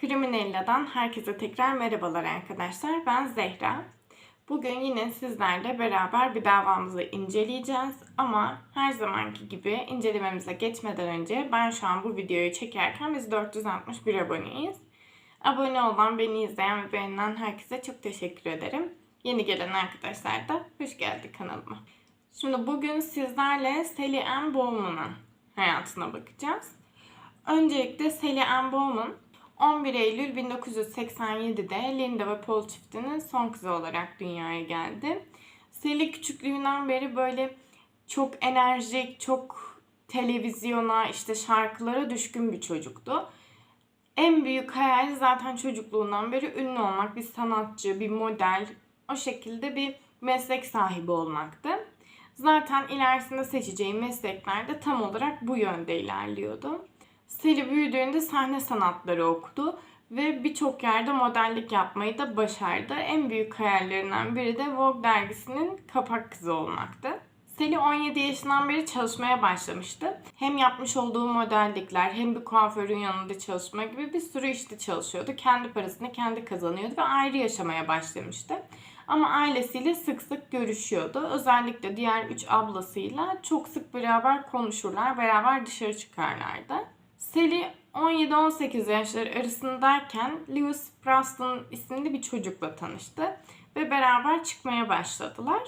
Kriminella'dan herkese tekrar merhabalar arkadaşlar. Ben Zehra. Bugün yine sizlerle beraber bir davamızı inceleyeceğiz. Ama her zamanki gibi incelememize geçmeden önce ben şu an bu videoyu çekerken biz 461 aboneyiz. Abone olan, beni izleyen ve beğenen herkese çok teşekkür ederim. Yeni gelen arkadaşlar da hoş geldi kanalıma. Şimdi bugün sizlerle Sally Ann Bowman'ın hayatına bakacağız. Öncelikle Sally Ann Bowman 11 Eylül 1987'de Linda ve Paul çiftinin son kızı olarak dünyaya geldi. Sally küçüklüğünden beri böyle çok enerjik, çok televizyona, işte şarkılara düşkün bir çocuktu. En büyük hayali zaten çocukluğundan beri ünlü olmak, bir sanatçı, bir model, o şekilde bir meslek sahibi olmaktı. Zaten ilerisinde seçeceği meslekler de tam olarak bu yönde ilerliyordu. Sally büyüdüğünde sahne sanatları okudu ve birçok yerde modellik yapmayı da başardı. En büyük hayallerinden biri de Vogue dergisinin kapak kızı olmaktı. Sally 17 yaşından beri çalışmaya başlamıştı. Hem yapmış olduğu modellikler hem bir kuaförün yanında çalışma gibi bir sürü işte çalışıyordu. Kendi parasını kendi kazanıyordu ve ayrı yaşamaya başlamıştı. Ama ailesiyle sık sık görüşüyordu. Özellikle diğer üç ablasıyla çok sık beraber konuşurlar, beraber dışarı çıkarlardı. Sally 17-18 yaşları arasındayken Lewis Preston isimli bir çocukla tanıştı ve beraber çıkmaya başladılar.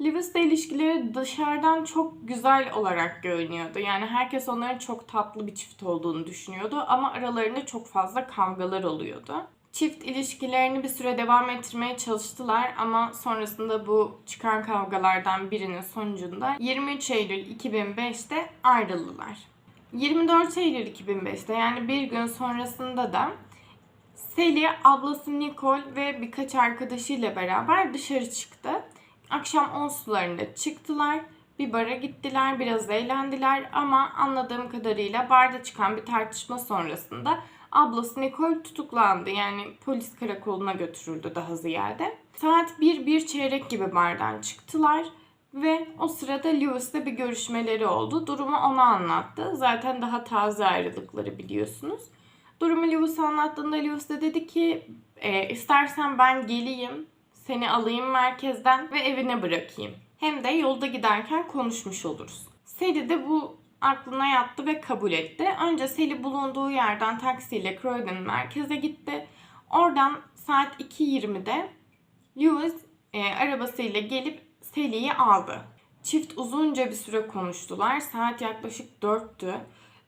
Lewis'le ilişkileri dışarıdan çok güzel olarak görünüyordu. Yani herkes onların çok tatlı bir çift olduğunu düşünüyordu ama aralarında çok fazla kavgalar oluyordu. Çift ilişkilerini bir süre devam ettirmeye çalıştılar ama sonrasında bu çıkan kavgalardan birinin sonucunda 23 Eylül 2005'te ayrıldılar. 24 Eylül 2005'te yani bir gün sonrasında da Sally, ablası Nicole ve birkaç arkadaşıyla beraber dışarı çıktı. Akşam 10 sularında çıktılar. Bir bara gittiler, biraz eğlendiler ama anladığım kadarıyla barda çıkan bir tartışma sonrasında ablası Nicole tutuklandı. Yani polis karakoluna götürüldü daha ziyade. Saat 1-1 çeyrek gibi bardan çıktılar. Ve o sırada Lewis'le bir görüşmeleri oldu. Durumu ona anlattı. Zaten daha taze ayrılıkları biliyorsunuz. Durumu Lewis'e anlattığında Lewis de dedi ki e, istersen ben geleyim, seni alayım merkezden ve evine bırakayım. Hem de yolda giderken konuşmuş oluruz. Sally de bu aklına yattı ve kabul etti. Önce Sally bulunduğu yerden taksiyle Croydon merkeze gitti. Oradan saat 2.20'de Lewis e, arabasıyla gelip Sally'yi aldı. Çift uzunca bir süre konuştular. Saat yaklaşık 4'tü.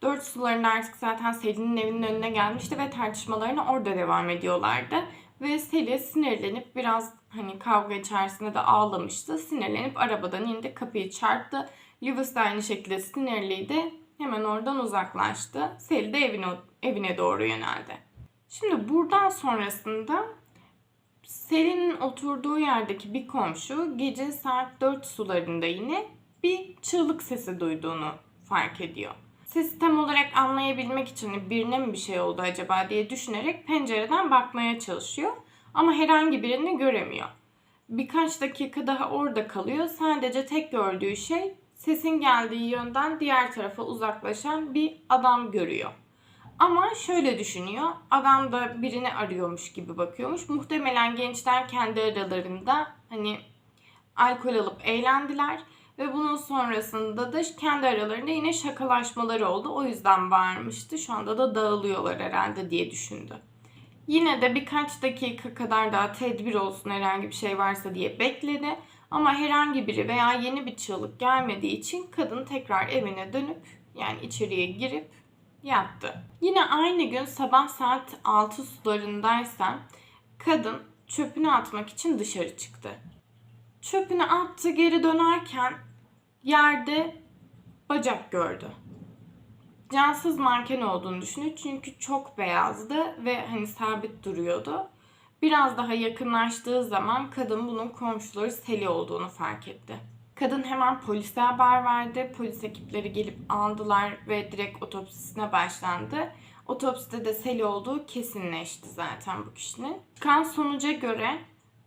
4 sularında artık zaten Sally'nin evinin önüne gelmişti ve tartışmalarına orada devam ediyorlardı. Ve Sally sinirlenip biraz hani kavga içerisinde de ağlamıştı. Sinirlenip arabadan indi, kapıyı çarptı. Lewis de aynı şekilde sinirliydi. Hemen oradan uzaklaştı. Sally de evine, evine doğru yöneldi. Şimdi buradan sonrasında Selin'in oturduğu yerdeki bir komşu gece saat 4 sularında yine bir çığlık sesi duyduğunu fark ediyor. Sesi tam olarak anlayabilmek için birine mi bir şey oldu acaba diye düşünerek pencereden bakmaya çalışıyor. Ama herhangi birini göremiyor. Birkaç dakika daha orada kalıyor. Sadece tek gördüğü şey sesin geldiği yönden diğer tarafa uzaklaşan bir adam görüyor. Ama şöyle düşünüyor. Adam da birini arıyormuş gibi bakıyormuş. Muhtemelen gençler kendi aralarında hani alkol alıp eğlendiler. Ve bunun sonrasında da kendi aralarında yine şakalaşmaları oldu. O yüzden bağırmıştı. Şu anda da dağılıyorlar herhalde diye düşündü. Yine de birkaç dakika kadar daha tedbir olsun herhangi bir şey varsa diye bekledi. Ama herhangi biri veya yeni bir çığlık gelmediği için kadın tekrar evine dönüp yani içeriye girip yattı. Yine aynı gün sabah saat 6 sularındaysa kadın çöpünü atmak için dışarı çıktı. Çöpünü attı geri dönerken yerde bacak gördü. Cansız manken olduğunu düşünüyor çünkü çok beyazdı ve hani sabit duruyordu. Biraz daha yakınlaştığı zaman kadın bunun komşuları Seli olduğunu fark etti. Kadın hemen polise haber verdi. Polis ekipleri gelip aldılar ve direkt otopsisine başlandı. Otopside de sel olduğu kesinleşti zaten bu kişinin. Kan sonuca göre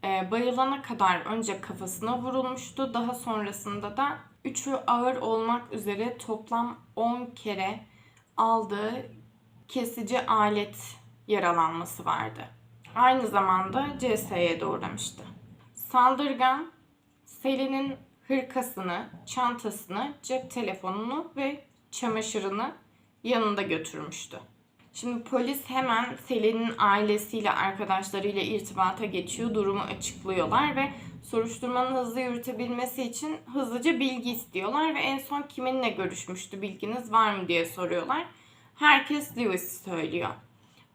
e, bayılana kadar önce kafasına vurulmuştu. Daha sonrasında da üçü ağır olmak üzere toplam 10 kere aldığı kesici alet yaralanması vardı. Aynı zamanda CS'ye de uğramıştı. Saldırgan Selin'in hırkasını, çantasını, cep telefonunu ve çamaşırını yanında götürmüştü. Şimdi polis hemen Selin'in ailesiyle, arkadaşlarıyla irtibata geçiyor, durumu açıklıyorlar ve soruşturmanın hızlı yürütebilmesi için hızlıca bilgi istiyorlar ve en son kiminle görüşmüştü bilginiz var mı diye soruyorlar. Herkes Lewis söylüyor.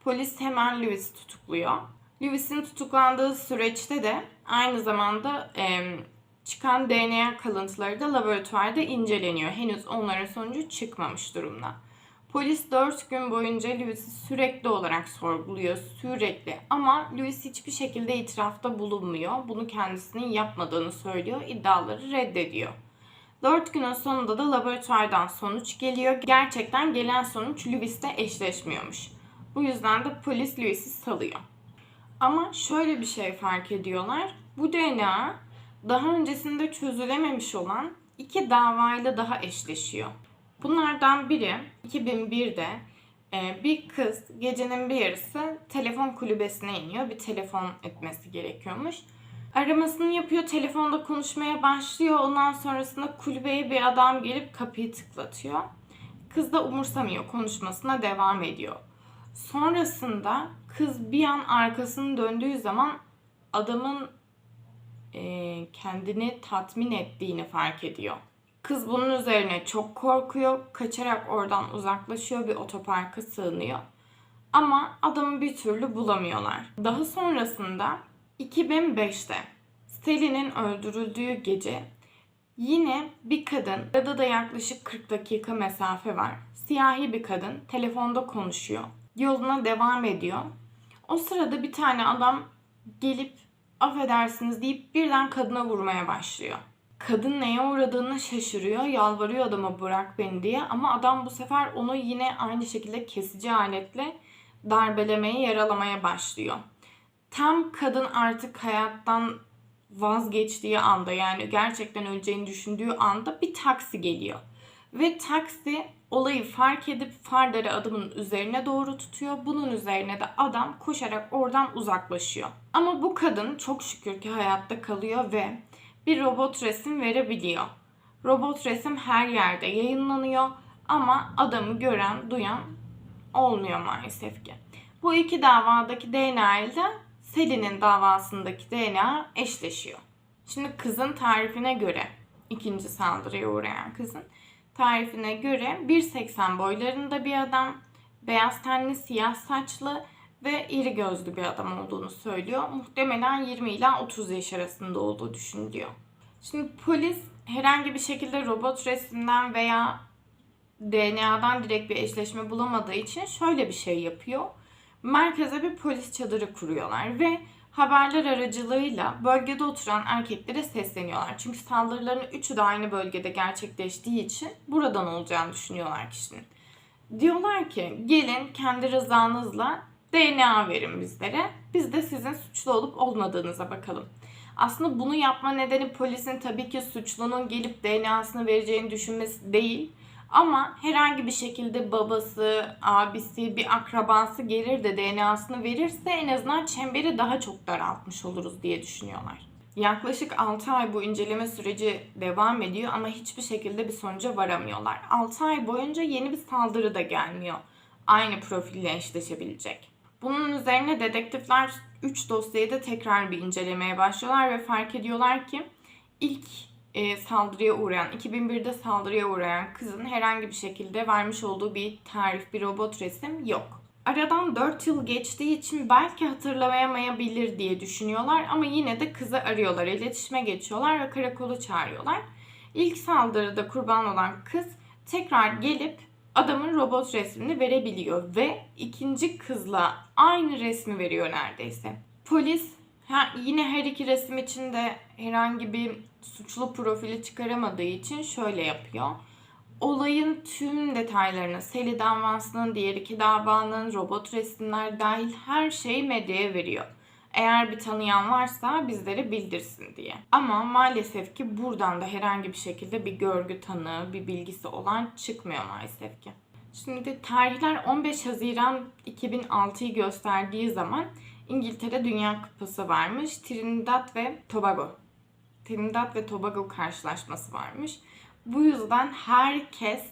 Polis hemen Lewis tutukluyor. Lewis'in tutuklandığı süreçte de aynı zamanda e, çıkan DNA kalıntıları da laboratuvarda inceleniyor. Henüz onların sonucu çıkmamış durumda. Polis 4 gün boyunca Lewis'i sürekli olarak sorguluyor. Sürekli. Ama Lewis hiçbir şekilde itirafta bulunmuyor. Bunu kendisinin yapmadığını söylüyor. İddiaları reddediyor. 4 günün sonunda da laboratuvardan sonuç geliyor. Gerçekten gelen sonuç Lewis'le eşleşmiyormuş. Bu yüzden de polis Lewis'i salıyor. Ama şöyle bir şey fark ediyorlar. Bu DNA daha öncesinde çözülememiş olan iki davayla daha eşleşiyor. Bunlardan biri 2001'de e, bir kız gecenin bir yarısı telefon kulübesine iniyor. Bir telefon etmesi gerekiyormuş. Aramasını yapıyor, telefonda konuşmaya başlıyor. Ondan sonrasında kulübeye bir adam gelip kapıyı tıklatıyor. Kız da umursamıyor, konuşmasına devam ediyor. Sonrasında kız bir an arkasını döndüğü zaman adamın e, kendini tatmin ettiğini fark ediyor. Kız bunun üzerine çok korkuyor. Kaçarak oradan uzaklaşıyor. Bir otoparka sığınıyor. Ama adamı bir türlü bulamıyorlar. Daha sonrasında 2005'te Selin'in öldürüldüğü gece yine bir kadın, arada da yaklaşık 40 dakika mesafe var. Siyahi bir kadın telefonda konuşuyor. Yoluna devam ediyor. O sırada bir tane adam gelip affedersiniz deyip birden kadına vurmaya başlıyor. Kadın neye uğradığını şaşırıyor, yalvarıyor adama bırak beni diye ama adam bu sefer onu yine aynı şekilde kesici aletle darbelemeye, yaralamaya başlıyor. Tam kadın artık hayattan vazgeçtiği anda yani gerçekten öleceğini düşündüğü anda bir taksi geliyor. Ve taksi olayı fark edip farları adamın üzerine doğru tutuyor. Bunun üzerine de adam koşarak oradan uzaklaşıyor. Ama bu kadın çok şükür ki hayatta kalıyor ve bir robot resim verebiliyor. Robot resim her yerde yayınlanıyor ama adamı gören, duyan olmuyor maalesef ki. Bu iki davadaki DNA ile Selin'in davasındaki DNA eşleşiyor. Şimdi kızın tarifine göre, ikinci saldırıya uğrayan kızın tarifine göre 1.80 boylarında bir adam, beyaz tenli, siyah saçlı ve iri gözlü bir adam olduğunu söylüyor. Muhtemelen 20 ila 30 yaş arasında olduğu düşünülüyor. Şimdi polis herhangi bir şekilde robot resimden veya DNA'dan direkt bir eşleşme bulamadığı için şöyle bir şey yapıyor. Merkeze bir polis çadırı kuruyorlar ve haberler aracılığıyla bölgede oturan erkeklere sesleniyorlar. Çünkü saldırıların üçü de aynı bölgede gerçekleştiği için buradan olacağını düşünüyorlar kişinin. Diyorlar ki gelin kendi rızanızla DNA verin bizlere. Biz de sizin suçlu olup olmadığınıza bakalım. Aslında bunu yapma nedeni polisin tabii ki suçlunun gelip DNA'sını vereceğini düşünmesi değil. Ama herhangi bir şekilde babası, abisi, bir akrabası gelir de DNA'sını verirse en azından çemberi daha çok daraltmış oluruz diye düşünüyorlar. Yaklaşık 6 ay bu inceleme süreci devam ediyor ama hiçbir şekilde bir sonuca varamıyorlar. 6 ay boyunca yeni bir saldırı da gelmiyor. Aynı profille eşleşebilecek. Bunun üzerine dedektifler 3 dosyayı da tekrar bir incelemeye başlıyorlar ve fark ediyorlar ki ilk e, saldırıya uğrayan, 2001'de saldırıya uğrayan kızın herhangi bir şekilde vermiş olduğu bir tarif, bir robot resim yok. Aradan 4 yıl geçtiği için belki hatırlayamayabilir diye düşünüyorlar ama yine de kızı arıyorlar, iletişime geçiyorlar ve karakola çağırıyorlar. İlk saldırıda kurban olan kız tekrar gelip adamın robot resmini verebiliyor ve ikinci kızla aynı resmi veriyor neredeyse. Polis ha, yine her iki resim için de herhangi bir suçlu profili çıkaramadığı için şöyle yapıyor. Olayın tüm detaylarını, Seli davasının, diğer iki davanın, robot resimler dahil her şeyi medyaya veriyor. Eğer bir tanıyan varsa bizlere bildirsin diye. Ama maalesef ki buradan da herhangi bir şekilde bir görgü tanığı, bir bilgisi olan çıkmıyor maalesef ki. Şimdi tarihler 15 Haziran 2006'yı gösterdiği zaman İngiltere Dünya Kupası varmış. Trinidad ve Tobago. Trinidad ve Tobago karşılaşması varmış. Bu yüzden herkes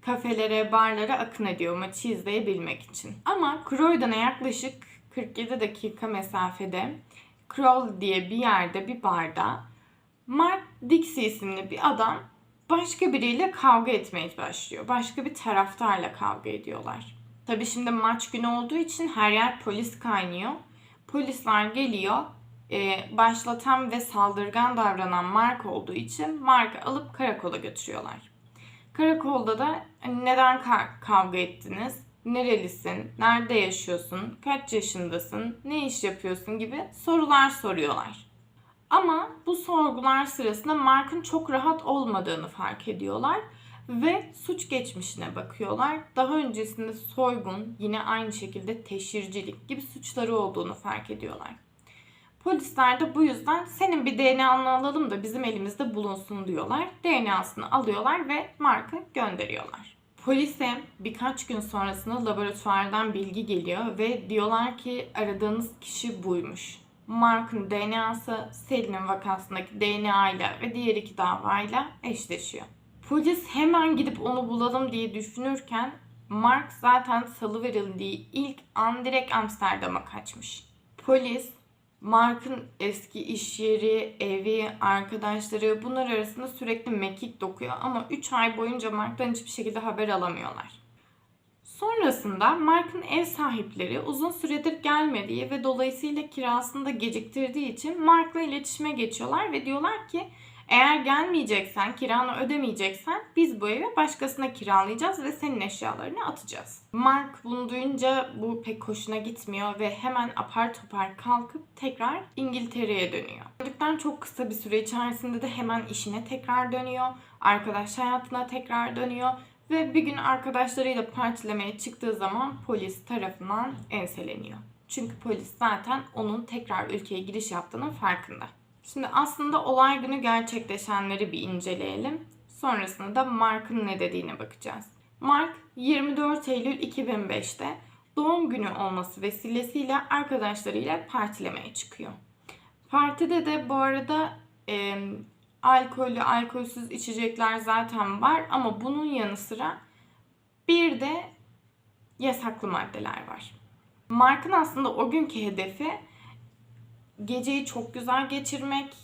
kafelere, barlara akın ediyor maçı izleyebilmek için. Ama Croydon'a yaklaşık 47 dakika mesafede Kroll diye bir yerde, bir barda Mark Dixie isimli bir adam başka biriyle kavga etmeye başlıyor. Başka bir taraftarla kavga ediyorlar. Tabi şimdi maç günü olduğu için her yer polis kaynıyor. Polisler geliyor. Ee, başlatan ve saldırgan davranan Mark olduğu için Mark'ı alıp karakola götürüyorlar. Karakolda da hani neden ka- kavga ettiniz? Nerelisin? Nerede yaşıyorsun? Kaç yaşındasın? Ne iş yapıyorsun gibi sorular soruyorlar. Ama bu sorgular sırasında Mark'ın çok rahat olmadığını fark ediyorlar ve suç geçmişine bakıyorlar. Daha öncesinde soygun, yine aynı şekilde teşhircilik gibi suçları olduğunu fark ediyorlar. Polisler de bu yüzden senin bir DNA'nı alalım da bizim elimizde bulunsun diyorlar. DNA'sını alıyorlar ve Mark'ı gönderiyorlar. Polise birkaç gün sonrasında laboratuvardan bilgi geliyor ve diyorlar ki aradığınız kişi buymuş. Mark'ın DNA'sı Selin'in vakasındaki DNA ile ve diğer iki davayla eşleşiyor. Polis hemen gidip onu bulalım diye düşünürken Mark zaten salıverildiği ilk an direkt Amsterdam'a kaçmış. Polis Mark'ın eski iş yeri, evi, arkadaşları bunlar arasında sürekli mekik dokuyor ama 3 ay boyunca Mark'tan hiçbir şekilde haber alamıyorlar. Sonrasında Mark'ın ev sahipleri uzun süredir gelmediği ve dolayısıyla kirasını da geciktirdiği için Mark'la iletişime geçiyorlar ve diyorlar ki eğer gelmeyeceksen, kiranı ödemeyeceksen biz bu evi başkasına kiralayacağız ve senin eşyalarını atacağız. Mark bunu duyunca bu pek hoşuna gitmiyor ve hemen apar topar kalkıp tekrar İngiltere'ye dönüyor. Döndükten çok kısa bir süre içerisinde de hemen işine tekrar dönüyor. Arkadaş hayatına tekrar dönüyor ve bir gün arkadaşlarıyla partilemeye çıktığı zaman polis tarafından enseleniyor. Çünkü polis zaten onun tekrar ülkeye giriş yaptığının farkında. Şimdi aslında olay günü gerçekleşenleri bir inceleyelim. Sonrasında da Mark'ın ne dediğine bakacağız. Mark 24 Eylül 2005'te doğum günü olması vesilesiyle arkadaşlarıyla partilemeye çıkıyor. Partide de bu arada e, alkollü, alkolsüz içecekler zaten var ama bunun yanı sıra bir de yasaklı maddeler var. Mark'ın aslında o günkü hedefi geceyi çok güzel geçirmek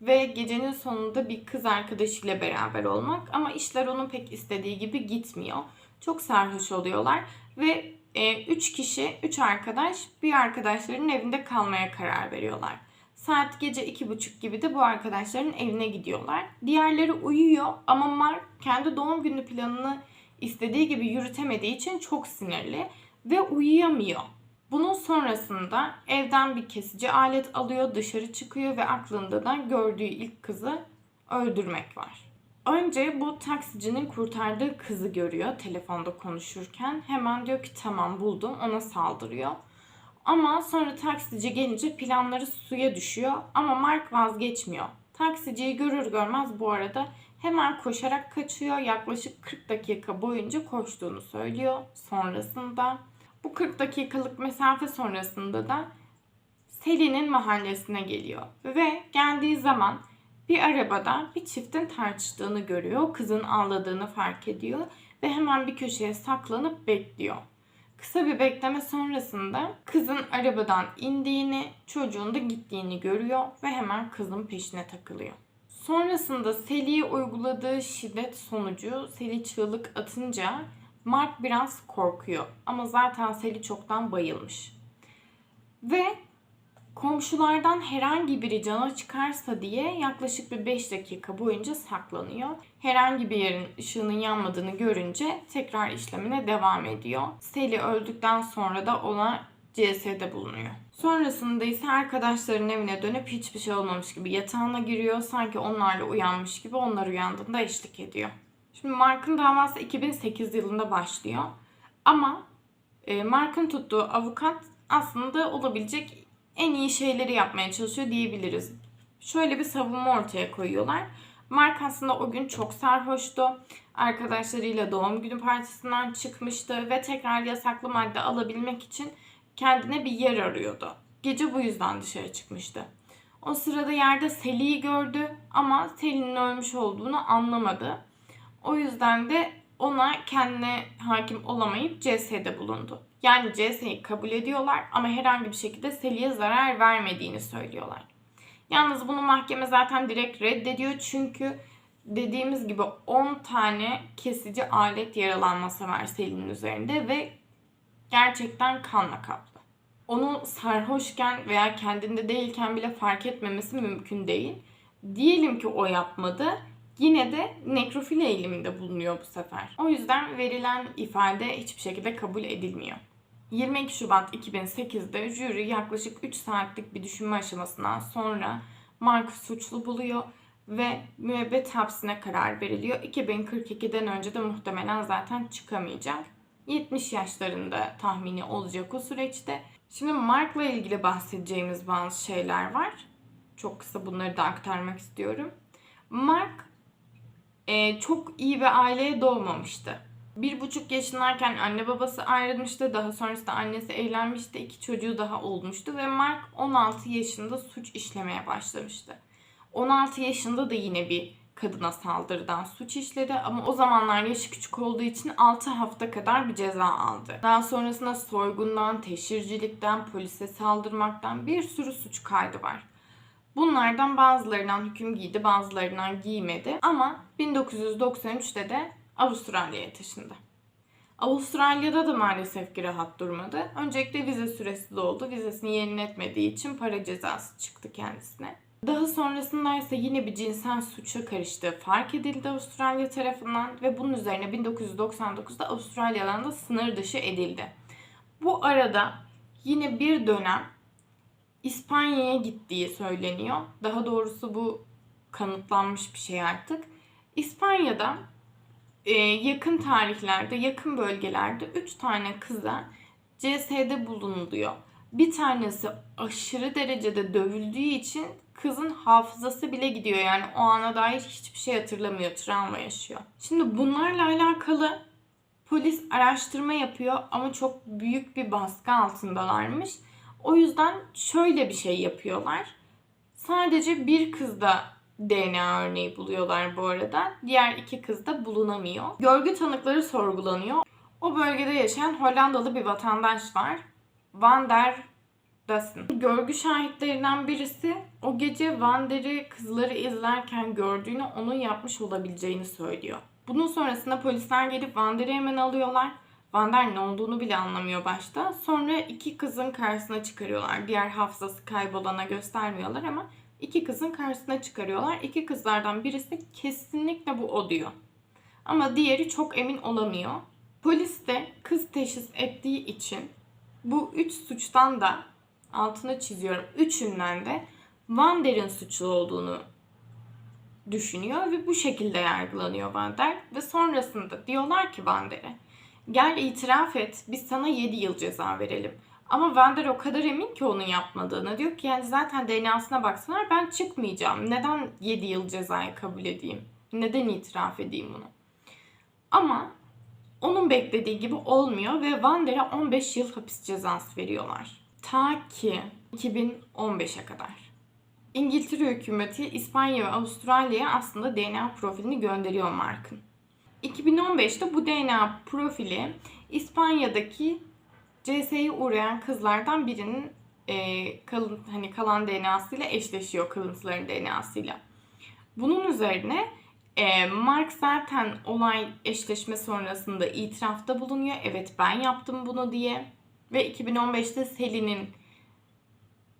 ve gecenin sonunda bir kız arkadaşıyla beraber olmak ama işler onun pek istediği gibi gitmiyor. Çok sarhoş oluyorlar ve e, üç kişi, üç arkadaş bir arkadaşlarının evinde kalmaya karar veriyorlar. Saat gece iki buçuk gibi de bu arkadaşların evine gidiyorlar. Diğerleri uyuyor ama Mark kendi doğum günü planını istediği gibi yürütemediği için çok sinirli ve uyuyamıyor. Bunun sonrasında evden bir kesici alet alıyor, dışarı çıkıyor ve aklında da gördüğü ilk kızı öldürmek var. Önce bu taksicinin kurtardığı kızı görüyor telefonda konuşurken. Hemen diyor ki tamam buldum ona saldırıyor. Ama sonra taksici gelince planları suya düşüyor ama Mark vazgeçmiyor. Taksiciyi görür görmez bu arada hemen koşarak kaçıyor. Yaklaşık 40 dakika boyunca koştuğunu söylüyor. Sonrasında bu 40 dakikalık mesafe sonrasında da Selin'in mahallesine geliyor. Ve geldiği zaman bir arabada bir çiftin tartıştığını görüyor. Kızın ağladığını fark ediyor ve hemen bir köşeye saklanıp bekliyor. Kısa bir bekleme sonrasında kızın arabadan indiğini, çocuğun da gittiğini görüyor ve hemen kızın peşine takılıyor. Sonrasında Seli'ye uyguladığı şiddet sonucu Seli çığlık atınca Mark biraz korkuyor ama zaten Seli çoktan bayılmış. Ve komşulardan herhangi biri cana çıkarsa diye yaklaşık bir 5 dakika boyunca saklanıyor. Herhangi bir yerin ışığının yanmadığını görünce tekrar işlemine devam ediyor. Seli öldükten sonra da ona CS'de bulunuyor. Sonrasında ise arkadaşların evine dönüp hiçbir şey olmamış gibi yatağına giriyor. Sanki onlarla uyanmış gibi onlar uyandığında eşlik ediyor. Şimdi Mark'ın davası 2008 yılında başlıyor. Ama e, Mark'ın tuttuğu avukat aslında olabilecek en iyi şeyleri yapmaya çalışıyor diyebiliriz. Şöyle bir savunma ortaya koyuyorlar. Mark aslında o gün çok sarhoştu. Arkadaşlarıyla doğum günü partisinden çıkmıştı ve tekrar yasaklı madde alabilmek için kendine bir yer arıyordu. Gece bu yüzden dışarı çıkmıştı. O sırada yerde Sally'i gördü ama Sally'nin ölmüş olduğunu anlamadı. O yüzden de ona kendine hakim olamayıp CS'de bulundu. Yani CS'yi kabul ediyorlar ama herhangi bir şekilde Sally'e zarar vermediğini söylüyorlar. Yalnız bunu mahkeme zaten direkt reddediyor çünkü dediğimiz gibi 10 tane kesici alet yaralanması var Sally'nin üzerinde ve gerçekten kanla kaplı. Onu sarhoşken veya kendinde değilken bile fark etmemesi mümkün değil. Diyelim ki o yapmadı. Yine de nekrofili eğiliminde bulunuyor bu sefer. O yüzden verilen ifade hiçbir şekilde kabul edilmiyor. 22 Şubat 2008'de jüri yaklaşık 3 saatlik bir düşünme aşamasından sonra Mark'ı suçlu buluyor ve müebbet hapsine karar veriliyor. 2042'den önce de muhtemelen zaten çıkamayacak. 70 yaşlarında tahmini olacak o süreçte. Şimdi Mark'la ilgili bahsedeceğimiz bazı şeyler var. Çok kısa bunları da aktarmak istiyorum. Mark e, çok iyi bir aileye doğmamıştı. Bir buçuk yaşındayken anne babası ayrılmıştı. Daha sonrasında annesi evlenmişti. iki çocuğu daha olmuştu. Ve Mark 16 yaşında suç işlemeye başlamıştı. 16 yaşında da yine bir kadına saldırıdan suç işledi ama o zamanlar yaşı küçük olduğu için 6 hafta kadar bir ceza aldı. Daha sonrasında soygundan, teşhircilikten, polise saldırmaktan bir sürü suç kaydı var. Bunlardan bazılarından hüküm giydi, bazılarından giymedi ama 1993'te de Avustralya'ya taşındı. Avustralya'da da maalesef ki rahat durmadı. Öncelikle vize süresi doldu. Vizesini yeniletmediği için para cezası çıktı kendisine. Daha sonrasında ise yine bir cinsel suça karıştığı fark edildi Avustralya tarafından ve bunun üzerine 1999'da Avustralya'dan da sınır dışı edildi. Bu arada yine bir dönem İspanya'ya gittiği söyleniyor. Daha doğrusu bu kanıtlanmış bir şey artık. İspanya'da e, yakın tarihlerde, yakın bölgelerde 3 tane kıza CS'de bulunuluyor. Bir tanesi aşırı derecede dövüldüğü için kızın hafızası bile gidiyor. Yani o ana dair hiçbir şey hatırlamıyor, travma yaşıyor. Şimdi bunlarla alakalı polis araştırma yapıyor ama çok büyük bir baskı altındalarmış. O yüzden şöyle bir şey yapıyorlar. Sadece bir kızda DNA örneği buluyorlar bu arada. Diğer iki kız da bulunamıyor. Görgü tanıkları sorgulanıyor. O bölgede yaşayan Hollandalı bir vatandaş var. Van der Dassen. Görgü şahitlerinden birisi o gece Van der'i kızları izlerken gördüğünü onun yapmış olabileceğini söylüyor. Bunun sonrasında polisler gelip Van der'i hemen alıyorlar. Van der ne olduğunu bile anlamıyor başta. Sonra iki kızın karşısına çıkarıyorlar. Diğer hafızası kaybolana göstermiyorlar ama iki kızın karşısına çıkarıyorlar. İki kızlardan birisi kesinlikle bu o diyor. Ama diğeri çok emin olamıyor. Polis de kız teşhis ettiği için bu üç suçtan da altını çiziyorum. Üçünden de Van der'in suçlu olduğunu düşünüyor ve bu şekilde yargılanıyor Van der. Ve sonrasında diyorlar ki Van der'e gel itiraf et biz sana 7 yıl ceza verelim. Ama Vander o kadar emin ki onun yapmadığını. Diyor ki yani zaten DNA'sına baksalar ben çıkmayacağım. Neden 7 yıl cezayı kabul edeyim? Neden itiraf edeyim bunu? Ama onun beklediği gibi olmuyor ve Vander'e 15 yıl hapis cezası veriyorlar. Ta ki 2015'e kadar. İngiltere hükümeti İspanya ve Avustralya'ya aslında DNA profilini gönderiyor Mark'ın. 2015'te bu DNA profili İspanya'daki CS'ye uğrayan kızlardan birinin e, kalın, hani kalan DNA'sıyla eşleşiyor kalıntıların DNA'sıyla. Bunun üzerine e, Mark zaten olay eşleşme sonrasında itirafta bulunuyor. Evet ben yaptım bunu diye. Ve 2015'te Sally'nin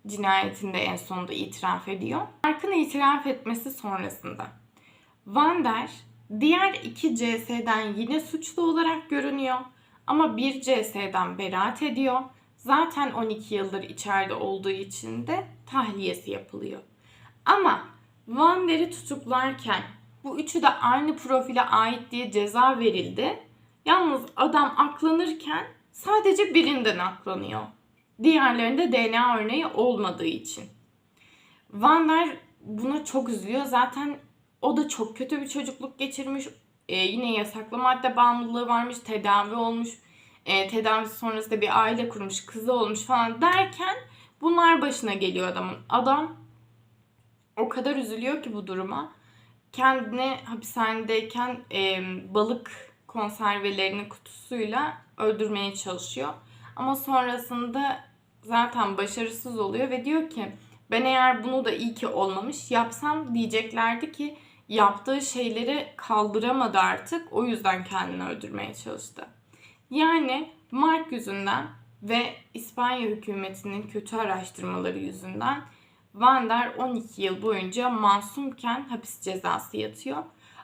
cinayetinde en sonunda itiraf ediyor. Mark'ın itiraf etmesi sonrasında Van der diğer iki CS'den yine suçlu olarak görünüyor. Ama bir CS'den beraat ediyor. Zaten 12 yıldır içeride olduğu için de tahliyesi yapılıyor. Ama Van Der'i tutuklarken bu üçü de aynı profile ait diye ceza verildi. Yalnız adam aklanırken sadece birinden aklanıyor. Diğerlerinde DNA örneği olmadığı için. Van Der buna çok üzülüyor. Zaten O da çok kötü bir çocukluk geçirmiş. Ee, yine yasaklı madde bağımlılığı varmış. Tedavi olmuş. Ee, tedavisi sonrasında bir aile kurmuş. Kızı olmuş falan derken bunlar başına geliyor adamın. Adam o kadar üzülüyor ki bu duruma. Kendini hapishanedeyken e, balık konservelerini kutusuyla öldürmeye çalışıyor. Ama sonrasında zaten başarısız oluyor ve diyor ki ben eğer bunu da iyi ki olmamış yapsam diyeceklerdi ki yaptığı şeyleri kaldıramadı artık o yüzden kendini öldürmeye çalıştı. Yani Mark yüzünden ve İspanya hükümetinin kötü araştırmaları yüzünden Van der 12 yıl boyunca masumken hapis cezası yatıyor.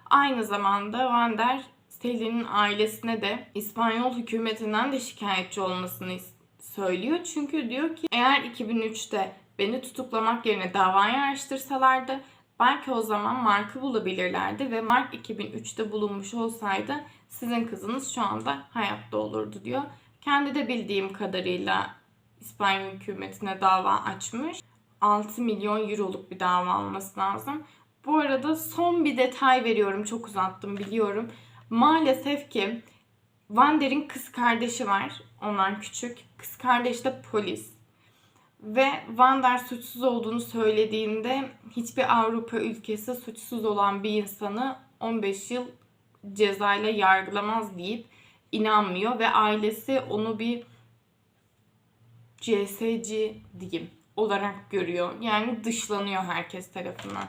Aynı zamanda Van der Stelli'nin ailesine de İspanyol hükümetinden de şikayetçi olmasını söylüyor. Çünkü diyor ki eğer 2003'te beni tutuklamak yerine davayı araştırsalardı belki o zaman Mark'ı bulabilirlerdi ve Mark 2003'te bulunmuş olsaydı sizin kızınız şu anda hayatta olurdu diyor. Kendi de bildiğim kadarıyla İspanya hükümetine dava açmış. 6 milyon euroluk bir dava olması lazım. Bu arada son bir detay veriyorum. Çok uzattım biliyorum. Maalesef ki Van der'in kız kardeşi var. Onlar küçük. Kız kardeş de polis. Ve Van der suçsuz olduğunu söylediğinde hiçbir Avrupa ülkesi suçsuz olan bir insanı 15 yıl cezayla yargılamaz deyip inanmıyor ve ailesi onu bir CSC diyeyim olarak görüyor. Yani dışlanıyor herkes tarafından.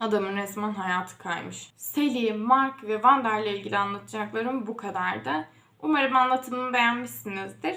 Adamın resmen hayatı kaymış. Sally, Mark ve Wanda ile ilgili anlatacaklarım bu kadardı. Umarım anlatımımı beğenmişsinizdir.